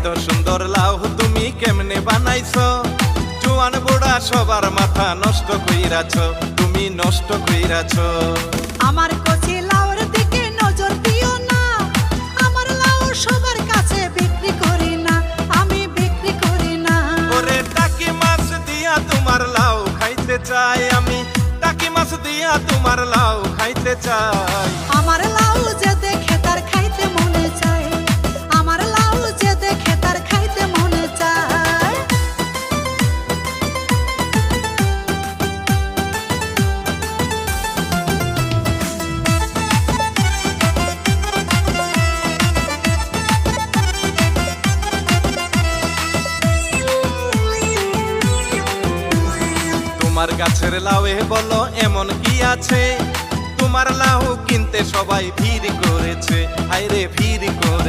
এত সুন্দর লাউ তুমি কেমনে বানাইছো? জোয়ান বুড়া সবার মাথা নষ্ট কইরাছ তুমি নষ্ট কইরাছ। আমার কচি লাউর দিকে নজর দিও না আমার লাউ সবার কাছে বিক্রি করি না আমি বিক্রি করি না। ওরে টাকি মাছ দিয়া তোমার লাউ খাইতে চাই আমি টাকি মাছ দিয়া তোমার লাউ খাইতে চাই। তোমার গাছের লাউয়ে বলো, এমন কি আছে? তোমার লাউ কিনতে সবাই ভিড় করেছে। আইরে ভিড় করেছে